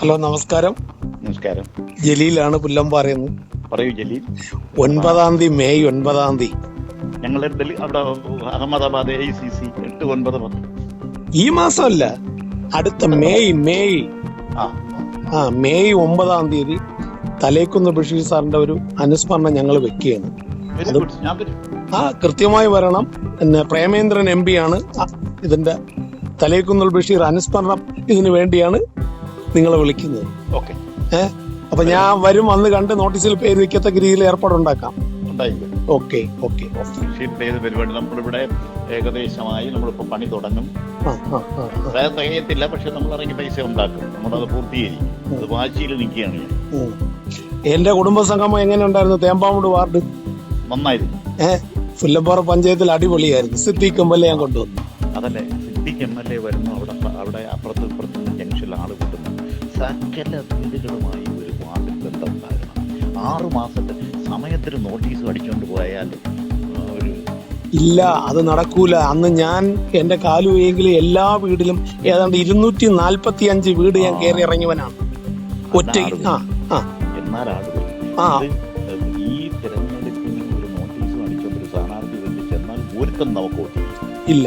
Hello നമസ്കാരം. നമസ്കാരം. ജലീലാണ് പറയുന്നു. പറയൂ ജലീൽ. ഒൻപതാം തീയതി മെയ് ഒൻപതാം തീയതി. ഞങ്ങളുടെ അവിടെ അഹമ്മദാബാദ് ഐ സി സി എട്ട് ഒൻപത് പത്ത് ഈ മാസമല്ല അടുത്ത മെയ് മെയ്. ആ. മെയ് ഒമ്പതാം തീയതി തലേക്കുന്ന് ബഷീർ സാറിന്റെ ഒരു അനുസ്മരണം ഞങ്ങൾ വെക്കുകയാണ്. ആ കൃത്യമായി വരണം. പിന്നെ പ്രേമേന്ദ്രൻ എം പി ആണ്. ഇതിന്റെ തലേക്കുന്ന് ബഷീർ അനുസ്മരണം ഇതിനു വേണ്ടിയാണ് നിങ്ങളെ വിളിക്കുന്നത്. ഓക്കെ. ഏഹ് അപ്പൊ ഞാൻ വരും വന്ന് കണ്ട് നോട്ടീസിൽ പേര് വെക്കത്തക്ക രീതിയിൽ ഏർപ്പാടുണ്ടാക്കാം ഓക്കെ ഓക്കെ. പരിപാടി നമ്മളിവിടെ ഏകദേശമായി നമ്മളിപ്പോ പണി തുടങ്ങും. അതായത് തികയത്തില്ല പക്ഷെ നമ്മൾ ഇറങ്ങി പൈസ ഉണ്ടാക്കും. നമ്മളത് പൂർത്തീകരിക്കും. അത് വാശിയിൽ നിൽക്കുകയാണ്. എന്റെ കുടുംബ സംഗമം എങ്ങനെ ഉണ്ടായിരുന്നു? തേമ്പാമൂട് വാർഡ്. നന്നായിരുന്നു. ഏഹ് പുല്ലമ്പാറ പഞ്ചായത്തിൽ അടിപൊളിയായിരുന്നു. സിദ്ദീഖ് ഞാൻ കൊണ്ടുവന്നു. അതല്ലേ? സിദ്ദിഖ് എം എൽ എ വരുന്നു. അവിടെ അവിടെ അപ്പുറത്ത് ഇപ്പുറത്ത് ജംഗ്ഷനിൽ ആൾ കിട്ടുന്നു. സകല വീടുകളുമായി ഒരു വാർഡിൽ ബന്ധം ഉണ്ടാകണം. ആറു മാസത്തെ സമയത്തിന് നോട്ടീസ് അടിച്ചുകൊണ്ട് പോയാൽ ഒരു ഇല്ല അത് നടക്കൂല. അന്ന് ഞാൻ എന്റെ കാലുവെങ്കിൽ എല്ലാ വീടിലും ഏതാണ്ട് ഇരുന്നൂറ്റി നാൽപ്പത്തി അഞ്ച് വീട് ഞാൻ കയറി ഇറങ്ങിയവനാണ്. ഒറ്റ ആ ആ. ആ. ഈ തിരഞ്ഞെടുപ്പിന് ഒരു നോട്ടീസ് ഒരു സ്ഥാനാർത്ഥി വേണ്ടി ചെന്നാൽ ഒരുത്തം നമുക്ക് ഇല്ല.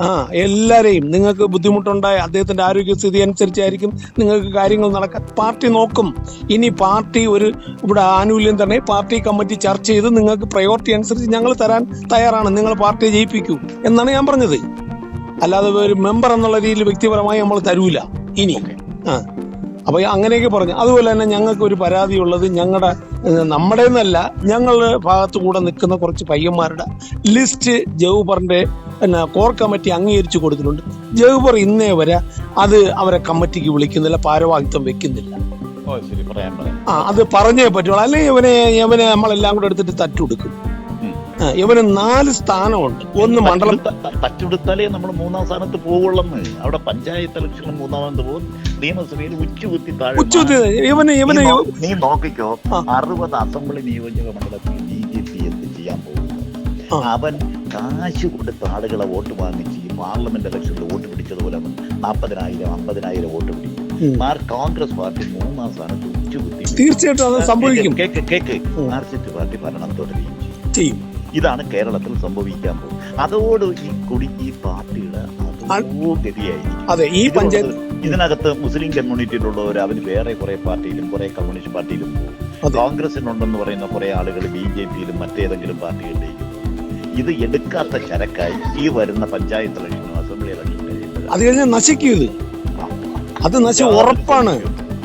ആ എല്ലാരെയും നിങ്ങൾക്ക് ബുദ്ധിമുട്ടുണ്ടായ അദ്ദേഹത്തിന്റെ ആരോഗ്യസ്ഥിതി അനുസരിച്ചായിരിക്കും നിങ്ങൾക്ക് കാര്യങ്ങൾ നടക്കാൻ. പാർട്ടി നോക്കും. ഇനി പാർട്ടി ഒരു ഇവിടെ ആനുകൂല്യം തന്നെ പാർട്ടി കമ്മിറ്റി ചർച്ച ചെയ്ത് നിങ്ങൾക്ക് പ്രയോറിറ്റി അനുസരിച്ച് ഞങ്ങൾ തരാൻ തയ്യാറാണ്. നിങ്ങൾ പാർട്ടിയെ ജയിപ്പിക്കൂ എന്നാണ് ഞാൻ പറഞ്ഞത്. അല്ലാതെ ഒരു മെമ്പർ എന്നുള്ള രീതിയിൽ വ്യക്തിപരമായി നമ്മൾ തരൂല. ഇനി. ആ. അപ്പൊ അങ്ങനെയൊക്കെ പറഞ്ഞു. അതുപോലെ തന്നെ ഞങ്ങൾക്ക് ഒരു പരാതിയുള്ളത് ഞങ്ങളുടെ നമ്മുടെ എന്നല്ല ഞങ്ങളുടെ ഭാഗത്തു കൂടെ നിൽക്കുന്ന കുറച്ച് പയ്യന്മാരുടെ ലിസ്റ്റ് ജവഹറിന്റെ പിന്നെ കോർ കമ്മിറ്റി അംഗീകരിച്ചു കൊടുത്തിട്ടുണ്ട്. ജവഹർ ഇന്നേ വരെ അത് അവരെ കമ്മിറ്റിക്ക് വിളിക്കുന്നില്ല ഭാരവാഹിത്വം വെക്കുന്നില്ല. ആ അത് പറഞ്ഞേ പറ്റുള്ളൂ. അല്ലെങ്കിൽ ഇവനെ ഇവനെ നമ്മളെല്ലാം കൂടെ എടുത്തിട്ട് തട്ടുകൊടുക്കും. ഇവന് നാല് സ്ഥാനമുണ്ട്. ഒന്ന് മണ്ഡലം തച്ചുകൊടുത്താലേ നമ്മൾ മൂന്നാം സ്ഥാനത്ത് പോവുള്ളെന്ന് അവിടെ പഞ്ചായത്ത് ഇലക്ഷനിൽ മൂന്നാമത് പോകും. നിയമസഭയിൽ ഉച്ചുകുത്തി താഴെ ഉച്ചുകുത്തി ഇവന് ഇവന് നീ നോക്കിക്കോ. അറുപത് അസംബ്ലി നിയോജക മണ്ഡലത്തിൽ ബി ജെ പി എന്ത് ചെയ്യാൻ പോകുന്നു? അവൻ കാശ് കൊടുത്ത് ആളുകളെ വോട്ട് വാങ്ങിച്ച് ഈ പാർലമെന്റ് ഇലക്ഷനിൽ വോട്ട് പിടിച്ചതുപോലെ അവൻ നാൽപ്പതിനായിരം അമ്പതിനായിരം വോട്ട് പിടിക്കും. മാർ കോൺഗ്രസ് പാർട്ടി മൂന്നാം സ്ഥാനത്ത് ഉച്ചുകുത്തി. തീർച്ചയായിട്ടും അത് സംഭവിക്കും. Cake cake. മാർക്സിസ്റ്റ് പാർട്ടി ഭരണം തുടരുകയും ചെയ്യും. ഇതാണ് കേരളത്തിൽ സംഭവിക്കാൻ പോകുന്നത്. അതോട് ഈ കുടി ഈ പാർട്ടിയുടെ അതോ ഈ ഇതിനകത്ത് പഞ്ചായത്ത് ഇതിനകത്ത് മുസ്ലിം കമ്മ്യൂണിറ്റിയിലുള്ളവർ അവന് വേറെ കുറെ പാർട്ടിയിലും കുറെ കമ്മ്യൂണിസ്റ്റ് പാർട്ടിയിലും പോകും. കോൺഗ്രസിനുണ്ടെന്ന് പറയുന്ന കുറെ ആളുകൾ ബി ജെ പിയിലും മറ്റേതെങ്കിലും പാർട്ടികളിലേക്കും. ഇത് എടുക്കാത്ത ചരക്കായി ഈ വരുന്ന പഞ്ചായത്ത് ഇലക്ഷനും അസംബ്ലി ഇലക്ഷനും അത് കഴിഞ്ഞാൽ നശിക്കും ഇത്. അത് നശ ഉറപ്പാണ്.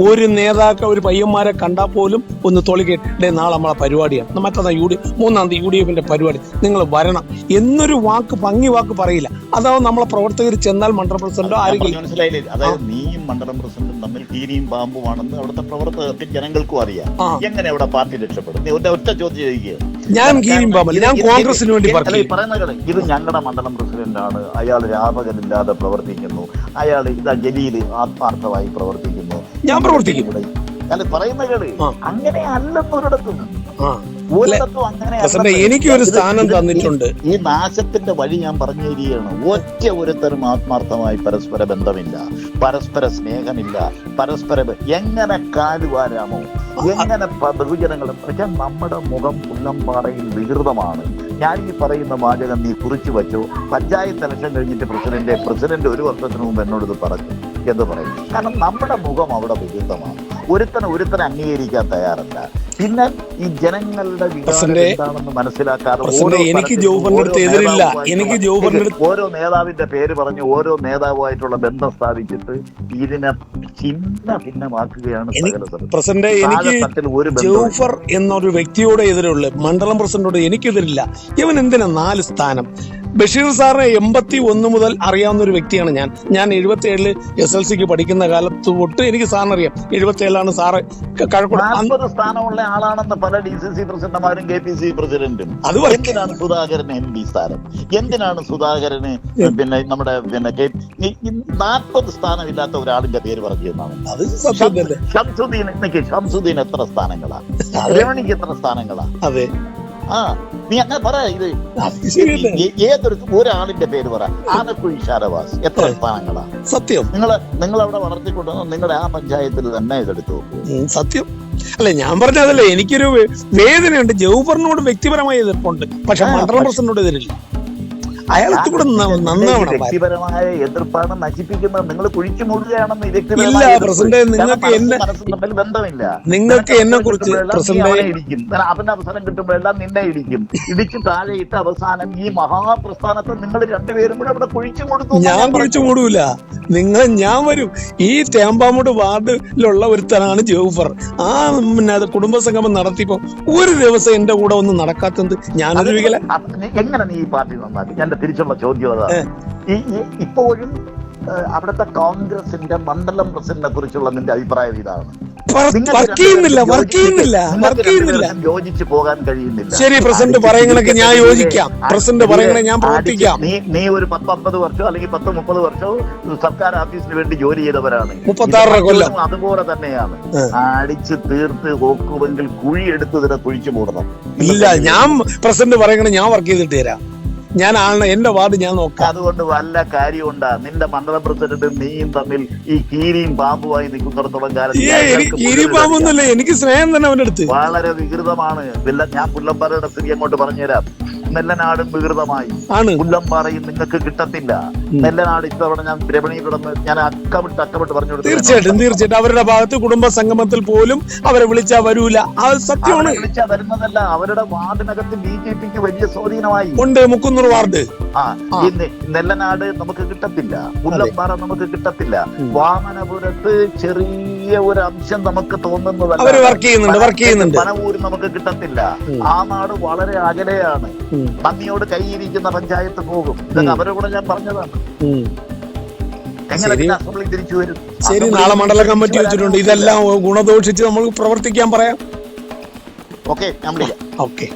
ഒരു നേതാക്കൾ ഒരു പയ്യന്മാരെ കണ്ടാൽ പോലും ഒന്ന് തൊളികെട്ടേ നാളെ നമ്മളെ പരിപാടിയാണ്. മറ്റന്നാ യു ഡി മൂന്നാം തീയതി യു ഡി എഫിന്റെ പരിപാടി. നിങ്ങൾ വരണം. എന്നൊരു വാക്ക് ഭംഗി വാക്ക് പറയില്ല. അതാവും നമ്മളെ പ്രവർത്തകർ ചെന്നാൽ മണ്ഡലം പ്രസിഡന്റോ ആരെങ്കിലും മനസ്സിലായില്ലേ? അതായത് നീയും മണ്ഡലം പ്രസിഡന്റും തമ്മിൽ കീരിയും പാമ്പുമാണെന്ന് അവിടുത്തെ പ്രവർത്തകർക്ക് ജനങ്ങൾക്കും അറിയാം. എങ്ങനെ അവിടെ പാർട്ടി രക്ഷപ്പെടും? ഒറ്റ ചോദ്യം ചോദിക്കുക ഞാൻ ഞാൻ കോൺഗ്രസിന് വേണ്ടി ഇത് ഞങ്ങളുടെ മണ്ഡലം പ്രസിഡന്റാണ്. അയാൾ രാപകലില്ലാതെ പ്രവർത്തിക്കുന്നു. അയാൾ ഇതാ ജലീൽ ആത്മാർത്ഥമായി പ്രവർത്തിക്കുന്നു. ഞാൻ പ്രവർത്തിക്കും. അല്ല പറയുന്ന. അങ്ങനെ അല്ലെന്നൊരിടത്തും. എനിക്ക് ഒരു സ്ഥാനം തന്നിട്ടുണ്ട്. ഈ നാശത്തിന്റെ വഴി ഞാൻ പറഞ്ഞു തരികയാണ് ഒറ്റ ഒരുത്തരും ആത്മാർത്ഥമായി പരസ്പര ബന്ധമില്ല. പരസ്പര സ്നേഹമില്ല. പരസ്പര എങ്ങനെ കാലുവാരാമോ എങ്ങനെ ബഹുജനങ്ങളും പക്ഷെ നമ്മുടെ മുഖം പുല്ലംപാറയിൽ വികൃതമാണ്. ഞാൻ ഈ പറയുന്ന വാചകം നീ കുറിച്ചു വച്ചു? പഞ്ചായത്ത് ഇലക്ഷൻ കഴിഞ്ഞിട്ട് പ്രസിഡന്റ് പ്രസിഡന്റ് ഒരു വർഷത്തിന് മുമ്പ് എന്നോട് ഇത് പറഞ്ഞു. എന്ന് പറയും. കാരണം നമ്മുടെ മുഖം അവിടെ വിരുദ്ധമാണ്. ഒരുത്തനെ ഒരുത്തനെ അംഗീകരിക്കാൻ തയ്യാറല്ല. പിന്നെ ഈ ജനങ്ങളുടെ എന്താണെന്ന് മനസ്സിലാക്കാതെ ഓരോ എനിക്ക് എതിരില്ല. എനിക്ക് ഓരോ നേതാവിന്റെ പേര് പറഞ്ഞ് ഓരോ നേതാവുമായിട്ടുള്ള ബന്ധം സ്ഥാപിച്ചിട്ട് ഇതിനെ ചിന്ന ഭിന്നമാക്കുകയാണ്. പ്രസിഡന്റ് എനിക്ക് ജൗഫർ എന്നൊരു വ്യക്തിയോട് എതിരുള്ള മണ്ഡലം പ്രസിഡന്റോട് എനിക്കെതിരില്ല. ഇവൻ എന്തിനാ നാല് സ്ഥാനം? ബഷീർ സാറിനെ എൺപത്തി ഒന്ന് മുതൽ അറിയാവുന്ന ഒരു വ്യക്തിയാണ് ഞാൻ. ഞാൻ എഴുപത്തി ഏഴിൽ എസ് എൽ സിക്ക് പഠിക്കുന്ന കാലത്ത് തൊട്ട് എനിക്ക് സാറിന് അറിയാം എഴുപത്തി ഏഴിലാണ് സാറ് ക- നാൽപ്പത് സ്ഥാനമുള്ള ആളാണെന്ന് പല ഡി സി സി പ്രസിഡന്റുമാരും കെ പി സി പ്രസിഡന്റും. അത് എന്തിനാണ് സുധാകരൻ എം പി സ്ഥാനം എന്തിനാണ് സുധാകരന് പിന്നെ നമ്മുടെ പിന്നെ നാൽപ്പത് സ്ഥാനമില്ലാത്ത ഒരാളിന്റെ പേര് പറഞ്ഞു എന്നാണ് ഷംസുദ്ദീൻ ഷംസുദ്ദീൻ എത്ര സ്ഥാനങ്ങളാ? രമണിക്ക് എത്ര സ്ഥാനങ്ങളാ? അതെ. ആ നീ അങ്ങനെ പറ ഇത് ഏതൊരു ഒരാളിന്റെ പേര് പറ. ആനക്കുഴി ഷാരവാസ് എത്ര സ്ഥാനങ്ങളാ? സത്യം. നിങ്ങൾ നിങ്ങൾ അവിടെ വളർത്തിക്കൊണ്ടു നിങ്ങളുടെ ആ പഞ്ചായത്തിൽ തന്നെ ഇതെടുത്തു. സത്യം. അല്ലെ ഞാൻ പറഞ്ഞതല്ലേ എനിക്കൊരു വേദനയുണ്ട്. ജൗഫറിനോട് വ്യക്തിപരമായി എതിർപ്പുണ്ട്. പക്ഷെ മണ്ഡലം പ്രസിഡന്റിനോട് എതിരില്ല. അയാൾക്ക് കൂടെ നന്നാവണം വ്യക്തിപരമായ എതിർപ്പാണ് നശിപ്പിക്കുന്നത്. നിങ്ങൾ കുഴിച്ചു മൂടുകയാണെന്ന് ഇല്ല വ്യക്തിപരമായ പ്രസിഡന്റ് നിങ്ങൾക്ക് എന്നെ തമ്മിൽ ബന്ധമില്ല. നിങ്ങൾക്ക് എന്നെ കുറിച്ച് ഇടിക്കും. അവന്റെ അവസരം കിട്ടുമ്പോഴെല്ലാം നിന്നെ ഇടിക്കും. ഇടിച്ച് താഴെയിട്ട് അവസാനം ഈ മഹാപ്രസ്ഥാനത്തെ നിങ്ങൾ രണ്ടുപേരും കൂടെ അവിടെ കുഴിച്ചു കൊടുത്തു ഞാൻ കുഴിച്ചു മൂടൂല. നിങ്ങൾ ഞാൻ വരും. ഈ തേമ്പാമൂട് വാർഡിലുള്ള ഒരുത്തനാണ് ജോഫർ. ആ പിന്നെ കുടുംബ കുടുംബസംഗമം നടത്തിയപ്പോ ഒരു ദിവസം എന്റെ കൂടെ ഒന്നും നടക്കാത്തത് ഞാനൊരു വികല എങ്ങനെ നീ ഈ പാർട്ടി നന്നാക്കി? എന്റെ തിരിച്ചുള്ള ചോദ്യം അതാ. ഈ ഇപ്പോഴും അവിടുത്തെ കോൺഗ്രസിന്റെ മണ്ഡലം പ്രസിഡന്റിനെ കുറിച്ചുള്ള നിന്റെ അഭിപ്രായം ഇതാണ്. യോജിച്ചു പോകാൻ കഴിയുന്നില്ല. ശരി പ്രസിഡന്റ് പറയണക്ക് ഞാൻ യോജിക്കാം. പ്രസിഡന്റ് പറയണ ഞാൻ പ്രവർത്തിക്കാം. നീ നീ ഒരു പത്തൊമ്പത് വർഷം അല്ലെങ്കിൽ പത്ത് മുപ്പത് വർഷവും സർക്കാർ ഓഫീസിന് വേണ്ടി ജോലി ചെയ്തവരാണ്. മുപ്പത്താറര ഇത് കൊല്ലം. അതുപോലെ തന്നെയാണ്. അടിച്ച് തീർത്ത് നോക്കുമെങ്കിൽ കുഴി എടുത്ത് ഇതിനെ കുഴിച്ചു മൂടണം. ഇല്ല ഞാൻ പ്രസിഡന്റ് പറയണ ഞാൻ വർക്ക് ചെയ്തിട്ട് തരാം. ഞാൻ ആണ് എന്റെ വാർഡ് ഞാൻ നോക്കാം. അതുകൊണ്ട് വല്ല കാര്യമുണ്ടാ? നിന്റെ മണ്ഡലം പ്രസിഡന്റും നീയും തമ്മിൽ ഈ കീരിയും പാമ്പുമായി നിൽക്കുന്നിടത്തോളം കാലം എനിക്ക് എനിക്ക് സ്നേഹം തന്നെ അവന്റെ അടുത്ത്. വളരെ വികൃതമാണ്. ഞാൻ പുല്ലമ്പാറയുടെ സ്ഥിതി അങ്ങോട്ട് പറഞ്ഞുതരാം. നെല്ലനാടും വികൃതമായി. ആണ്. പുല്ലമ്പാറയും നിങ്ങൾക്ക് കിട്ടത്തില്ല. നെല്ലനാട് ഇത്തവണ ഞാൻ രമണി കിടന്ന് ഞാൻ അക്കമിട്ട് അക്കമിട്ട് പറഞ്ഞു തീർച്ചയായിട്ടും തീർച്ചയായിട്ടും. അവരുടെ ഭാഗത്ത് കുടുംബ സംഗമത്തിൽ പോലും അവരെ വിളിച്ചാ വരൂല. സത്യമാണ്. വിളിച്ചാ വരുന്നതല്ല. അവരുടെ വാർഡിനകത്ത് ബി ജെ പിക്ക് വലിയ സ്വാധീനമായി. ഉണ്ട് മുക്കുന്നൂർ വാർഡ്. ആ നെല്ലനാട് നമുക്ക് കിട്ടത്തില്ല. പുല്ലമ്പാറ നമുക്ക് കിട്ടത്തില്ല. വാമനപുരത്ത് ചെറിയ ഒരു അംശം നമുക്ക് തോന്നുന്നതല്ല. വർക്ക് ചെയ്യുന്നുണ്ട് വർക്ക് ചെയ്യുന്നുണ്ട്. പനവൂര് നമുക്ക് കിട്ടത്തില്ല. ആ നാട് വളരെ അകലെയാണ്. ഉം, നന്ദിയോട് കൈയിരിക്കുന്ന പഞ്ചായത്ത് പോകും. ഇതൊക്കെ അവരെ കൂടെ ഞാൻ പറഞ്ഞതാണ്. ശരി. നാളെ മണ്ഡല കമ്മിറ്റി വെച്ചിട്ടുണ്ട്. ഇതെല്ലാം ഗുണദോഷിച്ച് നമ്മൾ പ്രവർത്തിക്കാൻ പറയാം. ഓക്കെ ഞാൻ വിളിക്കാം. ഓക്കെ.